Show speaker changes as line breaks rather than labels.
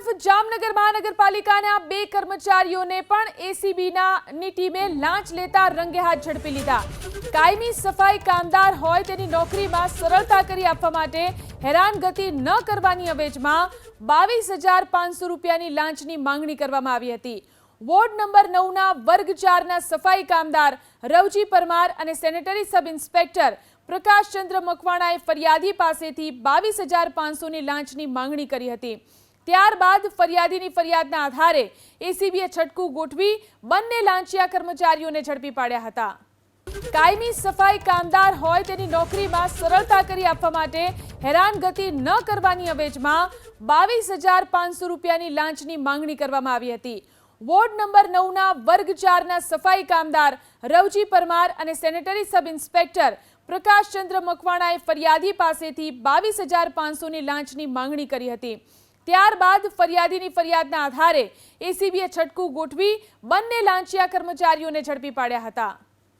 તરફ જામનગર મહાનગરપાલિકાના બે કર્મચારીઓને પણ એસીબીના ની ટીમે લાંચ લેતા રંગે હાથ ઝડપી લીધા. કાયમી સફાઈ કામદાર હોય તેની નોકરીમાં સરળતા કરી આપવા માટે હેરાનગતિ ન કરવાની અવેજમાં બાવીસ હજાર પાંચસો રૂપિયાની લાંચની માંગણી કરવામાં આવી હતી. વોર્ડ નંબર નવના વર્ગ ચારના સફાઈ કામદાર રવજી પરમાર અને સેનેટરી સબ ઇન્સ્પેક્ટર પ્રકાશચંદ્ર મકવાણાએ ફરિયાદી પાસેથી બાવીસ હજાર પાંચસોની લાંચની માંગણી કરી હતી. ત્યારબાદ ફરિયાદીની ફરિયાદના આધારે એસીબીએ છટકું ગોઠવી બંને લાંચિયા કર્મચારીઓને ઝડપી પાડ્યા હતા. કાયમી સફાઈ કામદાર હોય તેની નોકરીમાં સરળતા કરી આપવા માટે હેરાનગતિ ન કરવાની અવેજમાં બાવીસ હજાર પાંચસો રૂપિયાની લાંચની માંગણી કરવામાં આવી હતી. વોર્ડ નંબર નવના વર્ગ ચારના સફાઈ કામદાર રવજી પરમાર અને સેનેટરી સબ ઇન્સ્પેક્ટર પ્રકાશચંદ્ર મકવાણાએ ફરિયાદી પાસેથી બાવીસ હજાર પાંચસોની લાંચની માંગણી કરી હતી. ત્યારબાદ ફરિયાદીની ફરિયાદના આધારે એસીબીએ છટકું ગોઠવી બંને લાંચિયા કર્મચારીઓને ઝડપી પાડ્યા હતા.